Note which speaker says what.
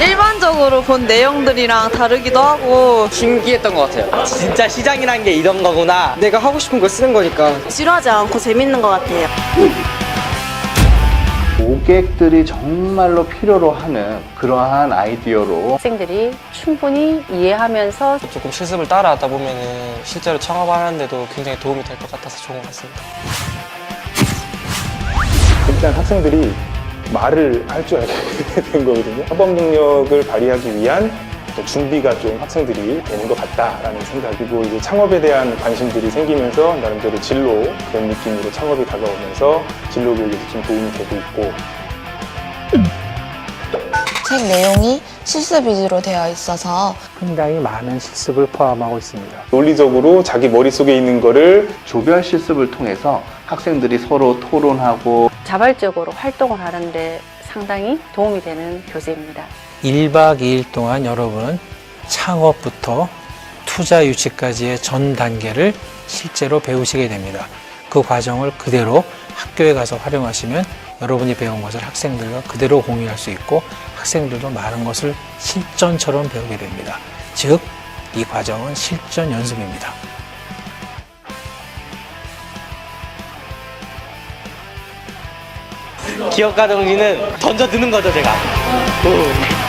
Speaker 1: 일반적으로 본 내용들이랑 다르기도 하고
Speaker 2: 신기했던 것 같아요.
Speaker 3: 진짜 시장이란 게 이런 거구나.
Speaker 4: 내가 하고 싶은 거 쓰는 거니까
Speaker 1: 지루하지 않고 재밌는 것 같아요.
Speaker 5: 고객들이 정말로 필요로 하는 그러한 아이디어로
Speaker 6: 학생들이 충분히 이해하면서
Speaker 3: 조금 실습을 따라하다 보면은 실제로 창업하는데도 굉장히 도움이 될 것 같아서 좋은 것 같습니다.
Speaker 7: 일단 학생들이 말을 할 줄 알게 된 거거든요. 협업 능력을 발휘하기 위한 준비가 좀 학생들이 되는 것 같다라는 생각이고 이제 창업에 대한 관심들이 생기면서 나름대로 진로 그런 느낌으로 창업이 다가오면서 진로 교육에도 좀 도움이 되고 있고
Speaker 8: 책 내용이 실습 위주로 되어 있어서
Speaker 9: 상당히 많은 실습을 포함하고 있습니다.
Speaker 7: 논리적으로 자기 머릿속에 있는 거를
Speaker 5: 조별 실습을 통해서 학생들이 서로 토론하고
Speaker 6: 자발적으로 활동을 하는데 상당히 도움이 되는 교재입니다.
Speaker 9: 1박 2일 동안 여러분은 창업부터 투자 유치까지의 전 단계를 실제로 배우시게 됩니다. 그 과정을 그대로 학교에 가서 활용하시면 여러분이 배운 것을 학생들과 그대로 공유할 수 있고 학생들도 많은 것을 실전처럼 배우게 됩니다. 즉, 이 과정은 실전 연습입니다.
Speaker 3: 기업가 정신은 던져드는 거죠, 제가. 오.